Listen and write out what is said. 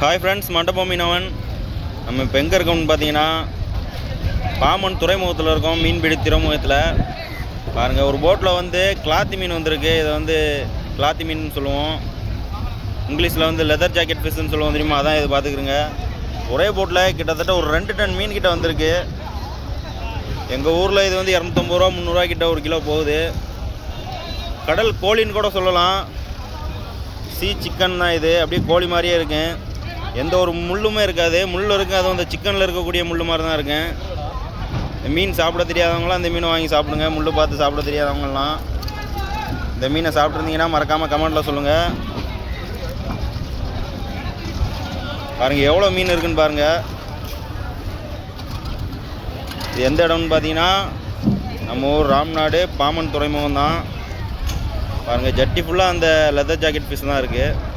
Hi friends மண்டபம் மீனவன். நம்ம இப்போ எங்கே இருக்கோம்னு பார்த்தீங்கன்னா பாமன் துறைமுகத்தில் இருக்கோம் மீன்பிடி துறைமுகத்தில். பாருங்கள் ஒரு போட்டில் வந்து கிளாத்தி மீன் வந்திருக்கு. இதை வந்து கிளாத்தி மீன் சொல்லுவோம். இங்கிலீஷில் வந்து லெதர் ஜாக்கெட் ஃபிஷ்னு சொல்லுவோம் தெரியுமா? அதான் இது பார்த்துக்குறங்க ஒரே போட்டில் கிட்டத்தட்ட ஒரு ரெண்டு டன் மீன் கிட்ட வந்திருக்கு. எங்கள் ஊரில் இது வந்து இரநூத்தம்பது ரூபா முந்நூறுரூவா கிட்ட ஒரு கிலோ போகுது. கடல் கோழின்னு கூட சொல்லலாம். சீ சிக்கன் தான் இது. அப்படியே கோழி மாதிரியே இருக்கும் எந்த ஒரு முள்ளுமே இருக்காது. முள் இருக்கும் அதுவும் அந்த சிக்கனில் இருக்கக்கூடிய முள் மாதிரி தான் இருக்கும் இந்த மீன் சாப்பிட தெரியாதவங்களாம் இந்த மீனை வாங்கி சாப்பிடுங்க. முள் பார்த்து சாப்பிட தெரியாதவங்கலாம். இந்த மீனை சாப்பிட்ருந்தீங்கன்னா மறக்காமல் கமெண்ட்டில் சொல்லுங்கள் பாருங்கள் எவ்வளோ மீன் இருக்குன்னு பாருங்கள் இது எந்த இடம்னு பார்த்தீங்கன்னா நம்ம ஊர் ராம்நாடு பாமன் துறைமுகம் தான் பாருங்கள் ஜட்டி ஃபுல்லாக அந்த லெதர் ஜாக்கெட் பீஸ் தான் இருக்குது